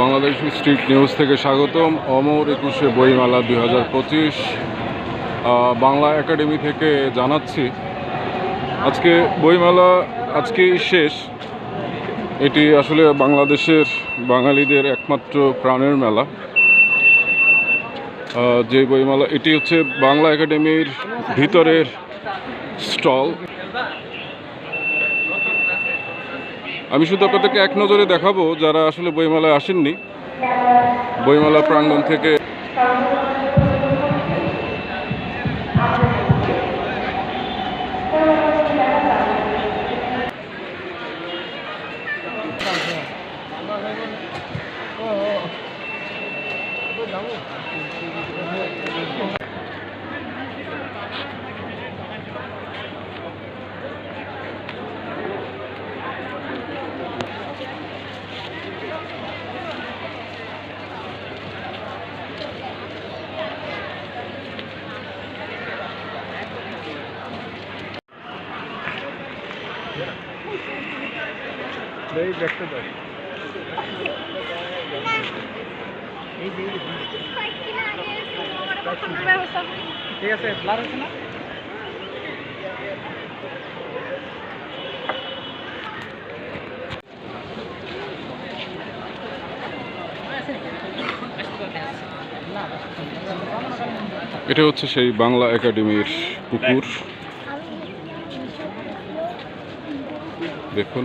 Bangladesh street news থেকে স্বাগতম। অমর একুশে বইমেলা দুই হাজার পঁচিশ। বাংলা একাডেমি থেকে জানাচ্ছি, আজকে বইমেলা আজকেই শেষ। এটি আসলে বাংলাদেশের বাঙালিদের একমাত্র প্রাণের মেলা। যে বইমেলা, এটি হচ্ছে বাংলা একাডেমির ভিতরের স্টল। আমি শুধু আপনাদেরকে এক নজরে দেখাবো যারা আসলে বইমেলায় আসেননি। বইমেলা প্রাঙ্গণ থেকে ঠিক আছে ব্লার হচ্ছে না? এটা হচ্ছে সেই বাংলা একাডেমির পুকুর। দেখুন।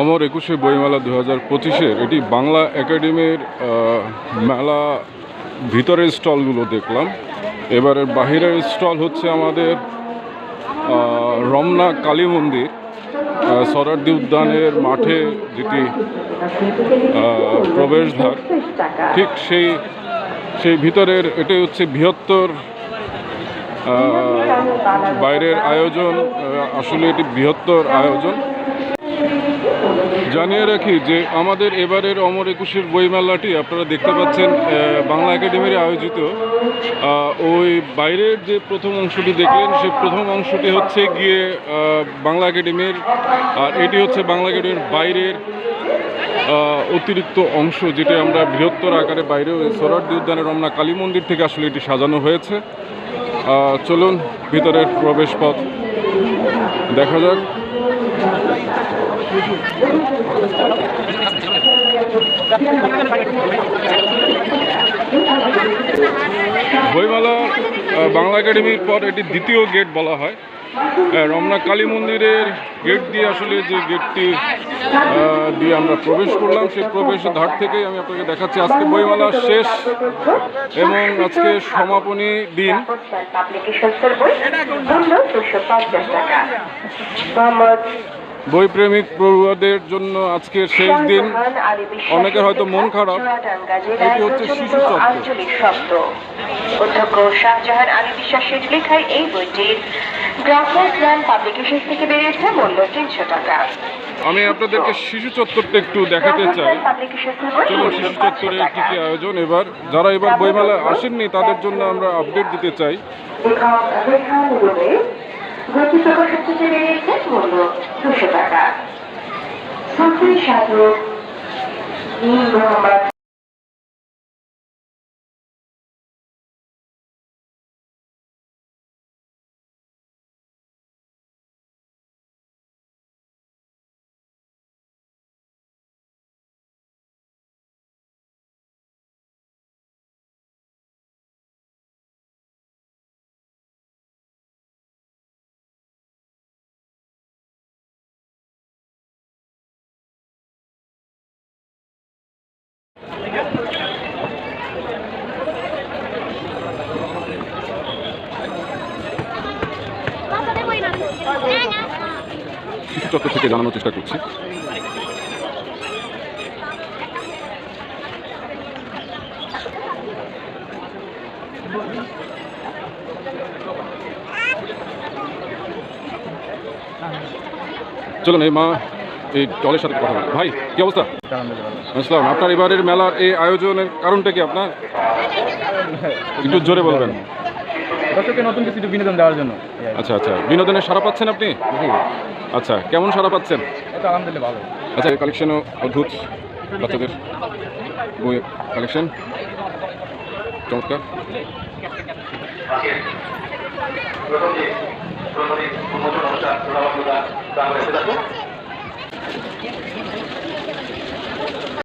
অমর একুশে বইমেলা দু হাজার পঁচিশের এটি বাংলা একাডেমির মেলা ভিতরের স্টলগুলো দেখলাম। এবারের বাহিরের স্টল হচ্ছে আমাদের রমনা কালী মন্দির সরার্দি উদ্যানের মাঠে যেটি প্রবেশদ্বার। ঠিক সেই সেই ভিতরের, এটাই হচ্ছে বৃহত্তর বাইরের আয়োজন আসলে এটি বৃহত্তর আয়োজন। জানিয়ে রাখি যে আমাদের এবারের অমর একুশের বইমেলাটি আপনারা দেখতে পাচ্ছেন বাংলা একাডেমির আয়োজিত। ওই বাইরের যে প্রথম অংশটি দেখলেন, সেই প্রথম অংশটি হচ্ছে গিয়ে বাংলা একাডেমির, আর এটি হচ্ছে বাংলা একাডেমির বাইরের অতিরিক্ত অংশ, যেটি আমরা বৃহত্তর আকারে বাইরে সরার্দি উদ্যানের রমনা কালী মন্দির থেকে আসলে এটি সাজানো হয়েছে। চলুন ভিতরের প্রবেশ পথ দেখা যাক। বইমেলা বাংলা একাডেমির পর এটি দ্বিতীয় গেট বলা হয়। রমনা কালী মন্দিরের গেট দিয়ে আসলে যে গেটটি দিয়ে আমরা প্রবেশ করলাম, সেই প্রবেশের ধার থেকেই আমি আপনাকে দেখাচ্ছি। আজকে বইমেলা শেষ এবং আজকে সমাপনী দিন। বইপ্রেমিক পড়ুয়াদের জন্য আজকের শেষ দিন। অনেকের হয়তো মন খারাপ। এটি হচ্ছে শিশু শব্দ। অধ্যক্ষ শাহজাহান আলী বিশ্বাসের লেখায় এই বইটির গ্রাফিক গ্রান্ড পাবলিকেশন থেকে বেরিয়েছে মূল্য তিনশো টাকা। আমি আপনাদেরকে শিশু চত্বরটা একটু দেখাতে চাই। চলুন শিশু চত্বরের কী কী আয়োজন এবার? যারা এবার বইমেলায় আসেননি তাদের জন্য আমরা আপডেট দিতে চাই। লেখক চত্বর থেকে জানানোর চেষ্টা করছি। চলুন, এই মা, এই দলের সাথে কথা ভাই, কি অবস্থা? বুঝলাম আপনার এবারের মেলার এই আয়োজনের কারণটা কি আপনার? একটু জোরে বলবেন। দর্শককে নতুন কিছু বিনোদন দেওয়ার জন্য। আচ্ছা আচ্ছা। বিনোদনের সারা পাচ্ছেন আপনি? আচ্ছা কেমন সারা পাচ্ছেন? এটা আলহামদুলিল্লাহ ভালো। আচ্ছা কালেকশনও অদ্ভুত। বাচ্চাদের বই কালেকশন চমৎকার।